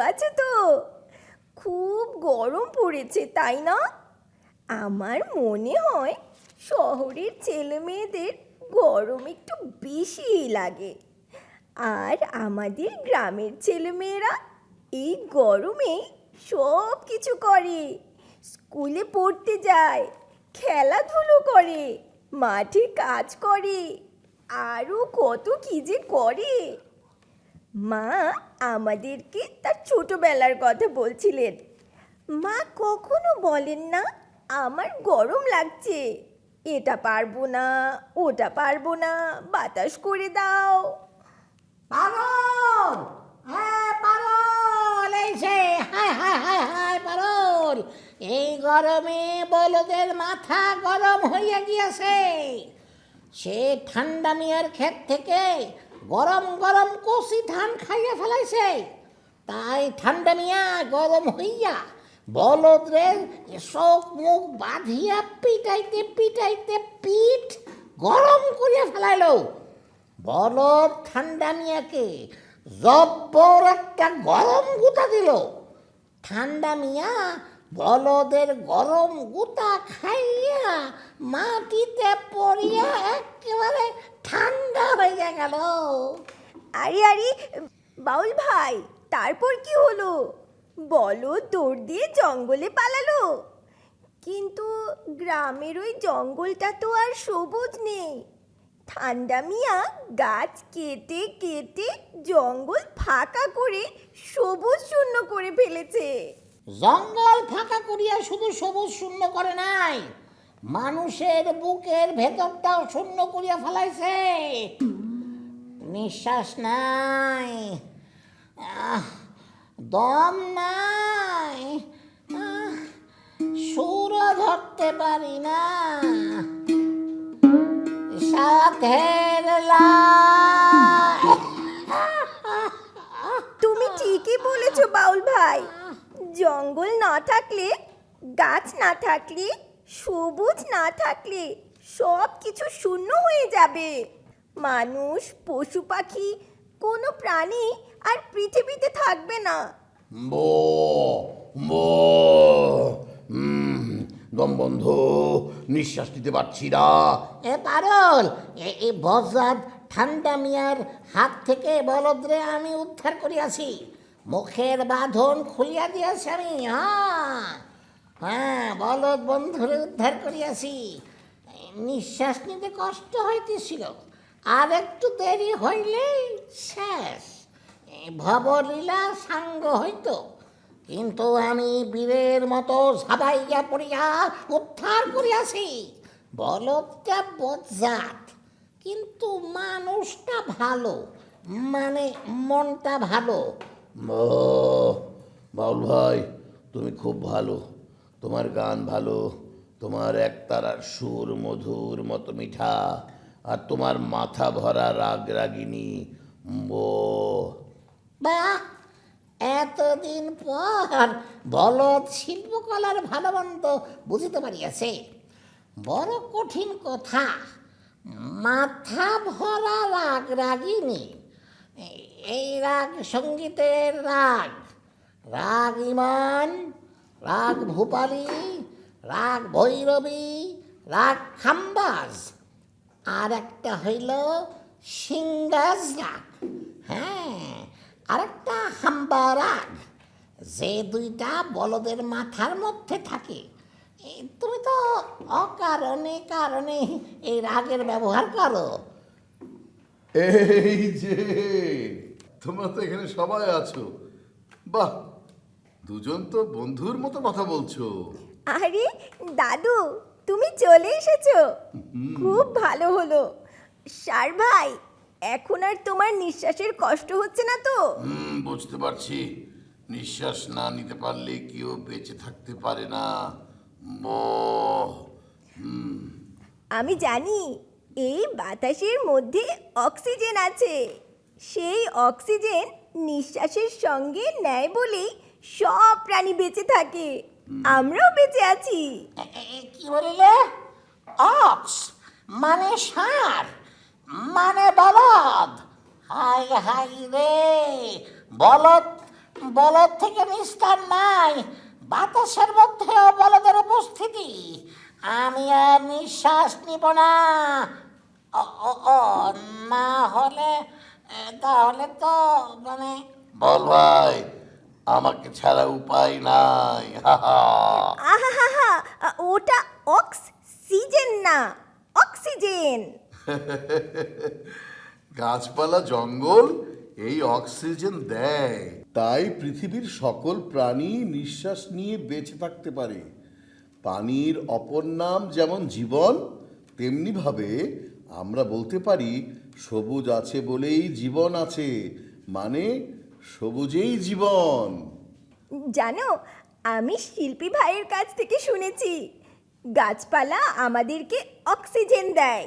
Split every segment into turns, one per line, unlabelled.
আছো তো? খুব গরম পড়েছে, তাই না? আমার মনে হয় শহরের ছেলে মেয়েদের গরম একটু বেশি লাগে। আর আমাদের গ্রামের ছেলেমেয়েরা এই গরমে সব কিছু করে। স্কুলে পড়তে যায়, খেলাধুলো করে, মাঠে কাজ করে। আরও কত কী যে করে। মা আমাদেরকে তার ছোটবেলার কথা বলছিলেন। মা কখনো বলেন না, আমার গরম লাগছে। এটা পারব না, ওটা পারব না, বাতাস করে দাও।
পারল হ্যাঁ পারল এই সে। হায় হায় হায় হায় এই গরমে বলদের মাথা গরম হইয়া গিয়াছে। সে ঠান্ডা মিয়ার ক্ষেত থেকে গরম গরম কষি ধান খাইয়া ফেলাইছে। তাই ঠান্ডা মিয়া গরম হইয়া বলদরে চোখ মুখ বাঁধিয়া পিটাইতে পিটাইতে পিঠ গরম করিয়া ফেলাইলো। বলদ ঠান্ডা মিয়াকে জব্বর একটা গরম গুতা দিল। ঠান্ডা মিয়া বলদের গরম গুতা খাইয়া মাটিতে পড়িয়া একেবারে ঠান্ডা হইয়া গেল।
আরে আরে, বাউল ভাই, তারপর কি হলো? বলো, দৌড় দিয়ে জঙ্গলে পালালো। কিন্তু গ্রামের ওই জঙ্গলটা তো আর সবুজ নেই। ঠান্ডা মিয়া গাছ কেটে কেটে জঙ্গল ফাঁকা করে সবুজ শূন্য করে ফেলেছে।
জঙ্গল ফাঁকা করিয়া শুধু সবুজ শূন্য করে নাই, মানুষের বুকের ভেতরটাও শূন্য করিয়া ফেলাইছে। নিঃশ্বাস নাই দম নাই সুরও ধরতে পারি না। সাথের
তুমি ঠিকই বলেছ বাউল ভাই। জঙ্গল না থাকলে, গাছ না থাকলে, সবুজ না থাকলে সব কিছু শূন্য হয়ে যাবে। মানুষ, পশু পাখি, কোনো প্রাণী আর পৃথিবীতে থাকবে না।
দম বন্ধ, নিঃশ্বাস নিতে পারছি না।
এ পারল এই ঠান্ডা মিয়ার হাত থেকে বলদ্রে আমি উদ্ধার করিয়াছি। মুখের বাঁধন খুলিয়া দিয়াছি আমি হ্যাঁ। হ্যাঁ বলদ বন্ধুরে উদ্ধার করিয়াছি। নিঃশ্বাস নিতে কষ্ট হইতেছিল। আর একটু দেরি হইলেই শেষ। ভবলীলা সাঙ্গ হইত। কিন্তু আমি বীরের মতো ঝাবাইয়া পড়িয়া উদ্ধার করিয়াছি। বলদটা বজ্জাত, কিন্তু মানুষটা ভালো। মানে মনটা ভালো।
ও, বাউল ভাই তুমি খুব ভালো। তোমার গান ভালো তোমার একতারার সুর মধুর মতো মিঠা আর তোমার মাথা ভরা রাগ রাগিনী
বাহ এতদিন পর বলদ শিল্পকলার ভালো মন্দ বুঝিতে পারিয়াছে। বড় কঠিন কথা মাথা ভরা রাগ রাগিনী এই- রাগ সঙ্গীতের রাগ। রাগ ইমান, রাগ ভূপালী, রাগ ভৈরবী, রাগ খাম্বাজ। আর একটা হইল সিঙ্গাজ রাগ। হ্যাঁ আর একটা হাম্বা রাগ। যে দুইটা বলদের মাথার মধ্যে থাকে। তুমি তো অকারণে কারণে এই রাগের ব্যবহার করো।
এই যে তোমরা তো এখানে সবাই আছো। বাহ দুজন তো বন্ধুর মতো কথা বলছো।
আরে দাদু তুমি চলে এসেছ। খুব ভালো হলো। সার ভাই এখন আর তোমার নিঃশ্বাসের কষ্ট হচ্ছে না তো?
হুম বুঝতে পারছি। নিঃশ্বাস না নিতে পারলে কেউ বেঁচে থাকতে পারে না। বো
আমি জানি এই বাতাসের মধ্যে অক্সিজেন আছে। সেই অক্সিজেন নিঃশ্বাসের সঙ্গে নেয় বলেই সব প্রাণী বেঁচে থাকে। আমরাও বেঁচে আছি।
কি বলিলে অক্স মানে সার মানে বলদ হাই হাই রে। বলদ বলদ থেকে নিস্তার নাই। বাতাসের মধ্যেও বলদের উপস্থিতি। আমি আর নিঃশ্বাস নিব না। ও না হলে এ, তাহলে তো মানে
বল ভাই আমাকে ছাড়া উপায় নাই হা হা।
হা হা ওটা অক্সিজেন না অক্সিজেন।
গাছপালা জঙ্গল এই অক্সিজেন দেয়। তাই পৃথিবীর সকল প্রাণী নিঃশ্বাস নিয়ে বেঁচে থাকতে পারে। পানির অপর নাম যেমন জীবন তেমনিভাবে আমরা বলতে পারি সবুজ আছে বলেই জীবন আছে মানে সবুজেই জীবন।
জানো আমি শিল্পী ভাইয়ের কাছ থেকে শুনেছি গাছপালা আমাদেরকে অক্সিজেন দেয়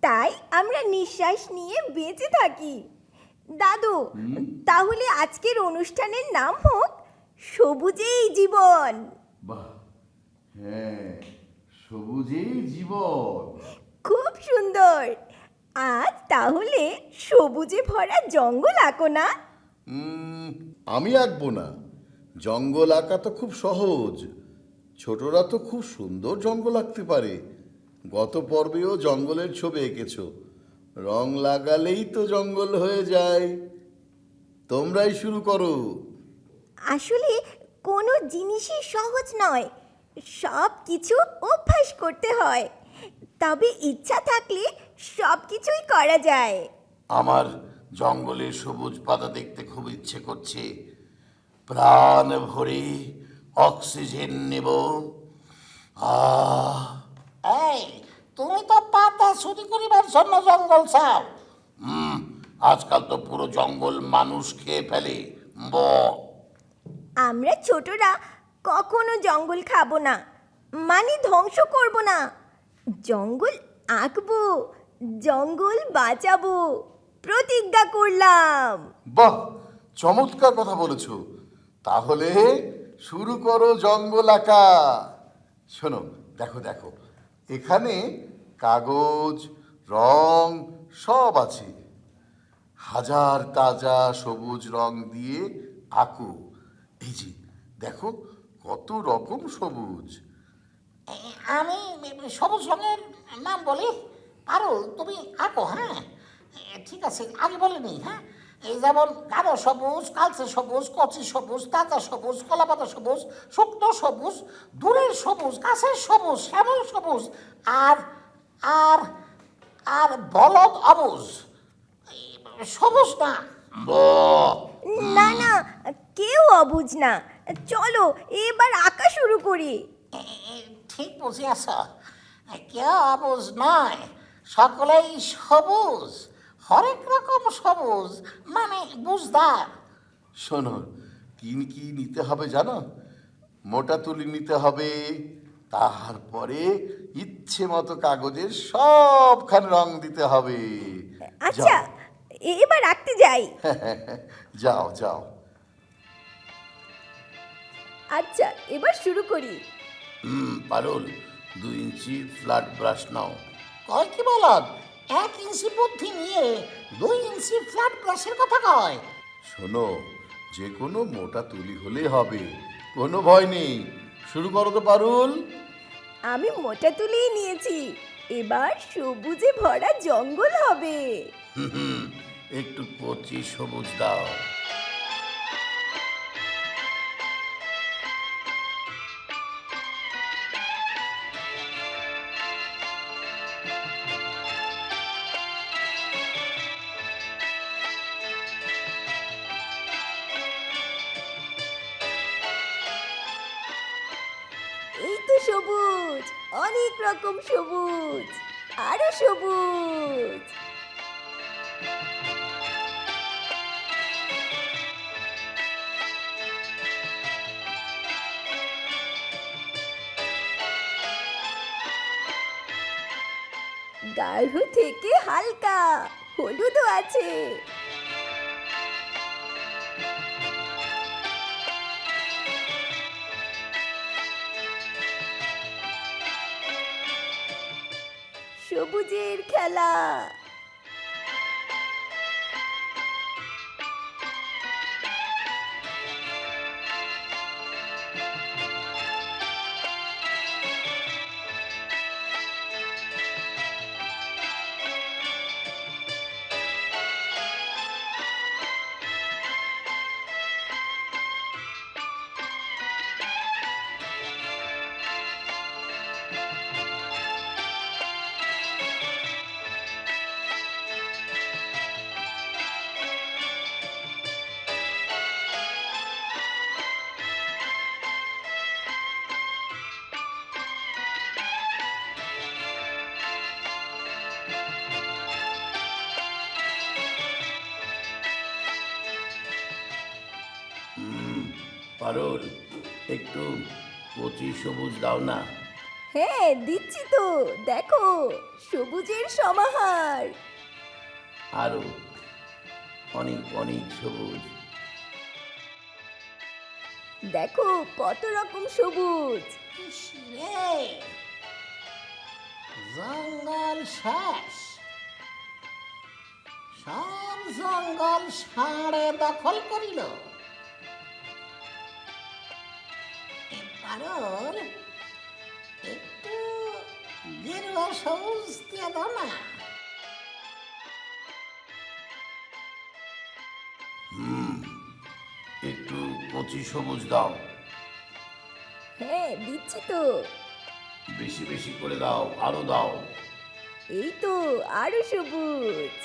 তাই আমরা নিঃশ্বাস নিয়ে বেঁচে থাকি। দাদু তাহলে আজকের অনুষ্ঠানের নাম হোক সবুজেই জীবন।
বাহ হ্যাঁ সবুজেই জীবন।
খুব সুন্দর। আজ তাহলে সবুজে ভরা জঙ্গল আঁকো না?
আমি আঁকবো না। জঙ্গল আঁকা তো খুব সহজ। ছোটরা তো খুব সুন্দর জঙ্গল আঁকতে পারে। গত পর্বেও জঙ্গলের ছবি এঁকেছো। রং লাগালেই তো জঙ্গল হয়ে যায়। তোমরাই শুরু করো।
আসলে কোনো জিনিসই সহজ নয়। সব কিছু অভ্যাস করতে হয়। তবে ইচ্ছা থাকলে সব কিছুই করা যায়।
আমার জঙ্গলের সবুজ পাতা দেখতে খুব ইচ্ছে করছে। প্রাণ ভরে অক্সিজেন নেব। আহ!
এই তুমি তো পাতা চুরি করিবার জন্য জঙ্গল চাও।
হুম আজকাল তো পুরো জঙ্গল মানুষ খেয়ে ফেলে। ব।
আমরা ছোটরা কখনো জঙ্গল খাব না মানে ধ্বংস করব না। জঙ্গল আঁকবো, জঙ্গল বাঁচাবো, প্রতিজ্ঞা করলাম।
বাহ, চমৎকার কথা বলেছ। তাহলে শুরু করো জঙ্গল আঁকা। শোনো, দেখো দেখো, এখানে কাগজ, রং সব আছে। হাজার তাজা সবুজ রং দিয়ে আঁকো। এই যে, দেখো, কত রকম সবুজ।
আমি সবুজ রঙের নাম বলি? পারো তুমি আঁকো হ্যাঁ? ঠিক আছে আগে বলিনি হ্যাঁ? এই যেমন গাঢ় সবুজ কালচে সবুজ কচি সবুজ তাজা সবুজ কলাপাতা সবুজ শুকনো সবুজ দূরের সবুজ কাছের সবুজ শ্যামল সবুজ আর আর আর বলদ অবুজ। এই, সবুজ না।
না না কেউ অবুজ না। চলো এবার আঁকা শুরু করি।
ঠিক বুঝিয়াছ? কেউ অবুজ নয় সকলেই সবুজ হরেক রকম সবুজ মানে বুঝদার।
শোনো কি কি নিতে হবে জানো? মোটা তুলি নিতে হবে তারপরে ইচ্ছে মতো কাগজের সবখানে রং দিতে হবে।
আচ্ছা এবার রাখতে যাই।
যাও যাও।
আচ্ছা এবার শুরু করি।
হুম পারুল দুই ইঞ্চি ফ্ল্যাট ব্রাশ নাও।
কয় কি বলদ? এক ইঞ্চি বুদ্ধি নিয়ে দুই ইঞ্চি ফ্ল্যাট ব্রাশের কথা কয়।
শোনো যে কোনো মোটা তুলি হলেই হবে কোনো ভয় নেই। শুরু করো তো পারুল।
আমি মোটা তুলেই নিয়েছি এবার সবুজে ভরা জঙ্গল হবে।
একটু কচি সবুজ দাও।
গাঢ় থেকে হালকা হলুদও আছে। সবুজের খেলা।
পারুল একটু কচি সবুজ দাও না।
হ্যাঁ দিচ্ছি তো। দেখো সবুজের সমাহার।
আরও অনেক অনেক সবুজ।
দেখো কত রকম সবুজ।
রে! জঙ্গল শেষ। সব জঙ্গল ষাঁড়ে দখল করিল। এবার একটু গেরুয়া সবুজ দিয়ে দাও না।
একটু কচি সবুজ দাও।
হ্যাঁ দিচ্ছি তো।
বেশি বেশি করে দাও আরও দাও।
এই তো আরও সবুজ।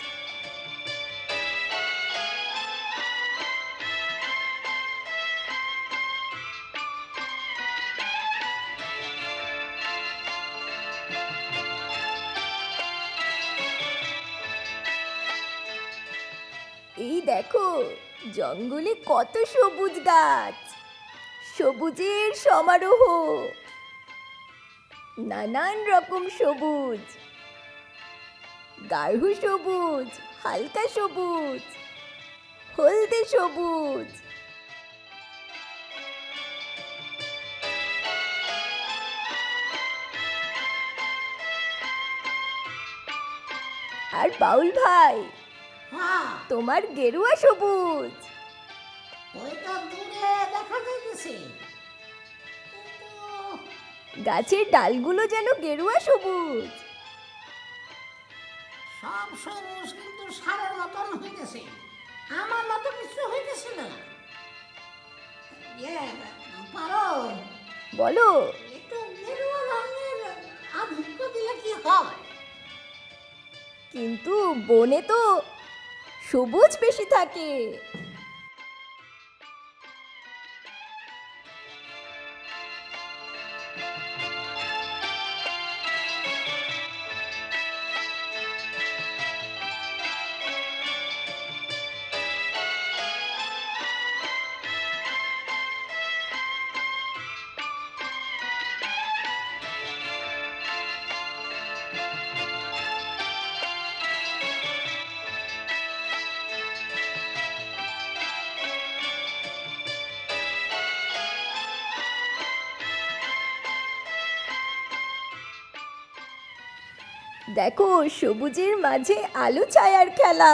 এই দেখো, জঙ্গলে কত সবুজ গাছ। সবুজের সমারোহ। নানান রকম সবুজ। গাঢ় সবুজ, হালকা সবুজ, হলদে সবুজ। আর বাউল ভাই তোমার গেরুয়া সবুজ।
ওইটা দূরে দেখা যাইতেছে।
গাছের ডালগুলো যেন গেরুয়া সবুজ।
সব সবুজ কিন্তু সারের মতন হইতেছে। আমার মতো কিছু হইতেছে না। ইয়ে, পারো?
বলো।
একটু গেরুয়া রঙের আধিক্য দিলে কি হয়?
কিন্তু বনে তো সবুজ বেশি থাকে। দেখো সবুজের মাঝে আলো ছায়ার খেলা।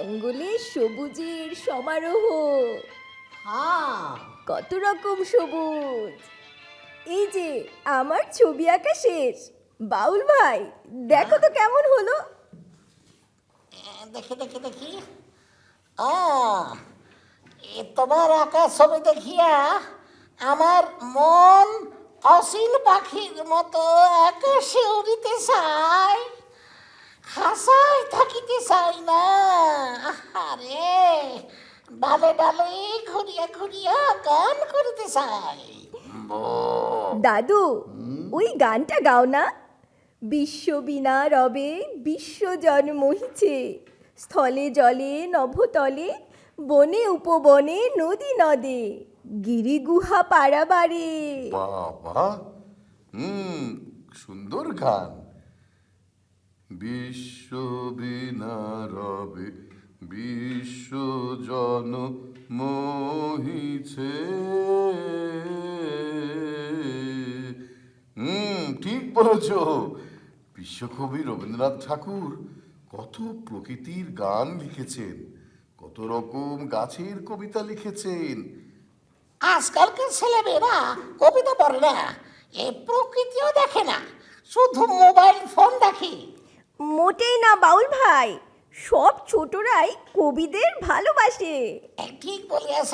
জঙ্গলে সবুজের সমারোহ।
হ্যাঁ।
কত রকম সবুজ। এই যে আমার ছবি আঁকা শেষ। বাউল ভাই দেখো তো কেমন হলো।
দেখি দেখি দেখি। তোমার আঁকা ছবি দেখিয়া আমার মন অসীন পাখির মতো আকাশে উড়িতে চায়। হাসায় থাকিতে চাই না। আরে ডালে ডালে ঘুরিয়া ঘুরিয়া গান করিতে চাই।
দাদু ওই গানটা গাও না। বিশ্ব বিনা রবে বিশ্বজন মহিছে স্থলে জলে নভতলে বনে উপবনে নদী নদে গিরি গুহা পাড়াবারে
বাবা হুম সুন্দর গান। বিশ্ব বিনা বিশ্বজন মোহিছে। হুম, ঠিক বলেছ। বিশ্বকবি রবীন্দ্রনাথ ঠাকুর কত প্রকৃতির গান লিখেছেন, কত রকম গাছের কবিতা লিখেছেন।
আজকালকার ছেলেমেয়েরা কবিতা পড়ে না, এ প্রকৃতিও দেখে না, শুধু মোবাইল ফোন দেখে।
মোটেই না বাউল ভাই সব ছোটরাই কবিদের ভালোবাসে।
ঠিক বলিয়াছ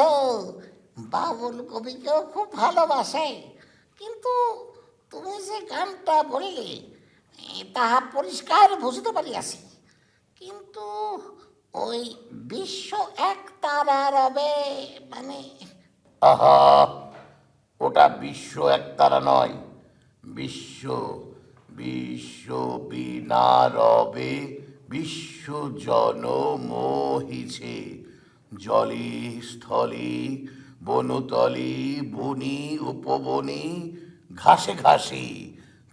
বাবুল কবিকেও খুব ভালোবাসে। কিন্তু তুমি যে গানটা বললে তাহা পরিষ্কার বুঝতে পারিয়াছি। কিন্তু ওই বিশ্ব এক তারা রবে মানে
আহা ওটা বিশ্ব একতারা নয় বিশ্ব বিশ্ব বিনা রবে বিশ্ব জন মোহিছে জলে স্থলে বনতলে বনি উপবনে ঘাসে ঘাসে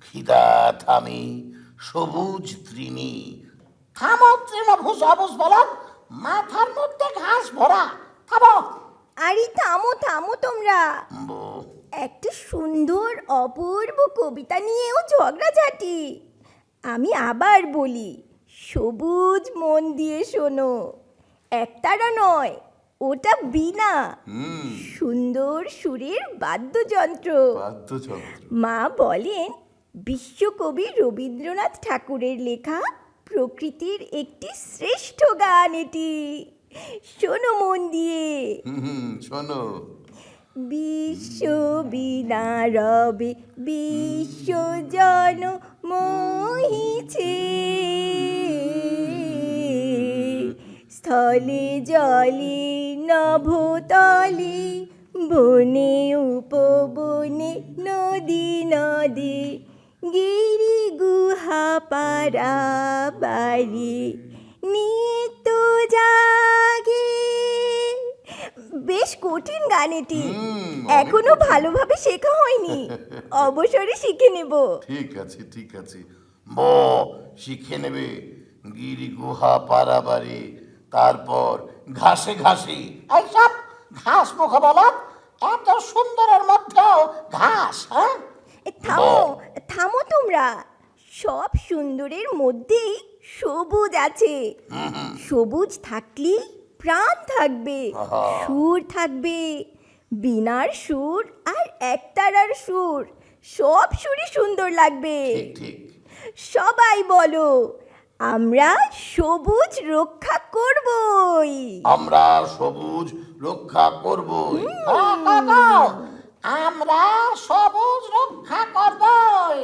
খিদা থামি সবুজ তৃণী।
থামো তৃণভুজ অবুজ বলো মাথার মধ্যে ঘাস ভরা থামো।
আরে থামো থামো তোমরা। একটা সুন্দর অপূর্ব কবিতা নিয়েও ঝগড়াঝাটি আমি আবার বলি সবুজ মন দিয়ে শোনো। একতারা নয় ওটা বিনা সুন্দর সুরের বাদ্যযন্ত্র। মা বলেন বিশ্বকবি রবীন্দ্রনাথ ঠাকুরের লেখা প্রকৃতির একটি শ্রেষ্ঠ গান এটি। শোনো মন দিয়ে।
শোনো।
বিশ্ব বিনা রবে বিশ্ব জন মোহিছে। স্থলে জলে নভতলে বনে উপবনে নদী নদী গিরি গুহা পারা বাড়ি নিত্য জাগে। বেশ কঠিন গান এটি এখনও ভালোভাবে শেখা হয়নি। অবসরে শিখে নেব।
ঠিক আছে ঠিক আছে।
ব শিখে নেবে। গিরি গুহা পারাবারে। তারপর ঘাসে ঘাসে।
এইসব ঘাস মুখ বলো এত সুন্দরের মধ্যেও ঘাস হ্যাঁ?
এ, থামো থামো তোমরা। সব সুন্দরের মধ্যেই সবুজ আছে। সবুজ থাকলে প্রাণ থাকবে সুর থাকবে বিনার সুর আর একতারার সুর সব সুরই সুন্দর লাগবে। সবাই বলো আমরা সবুজ রক্ষা করবই।
আমরা সবুজ রক্ষা করবই।
হ্যাঁ, আমরা সবুজ রক্ষা করবই।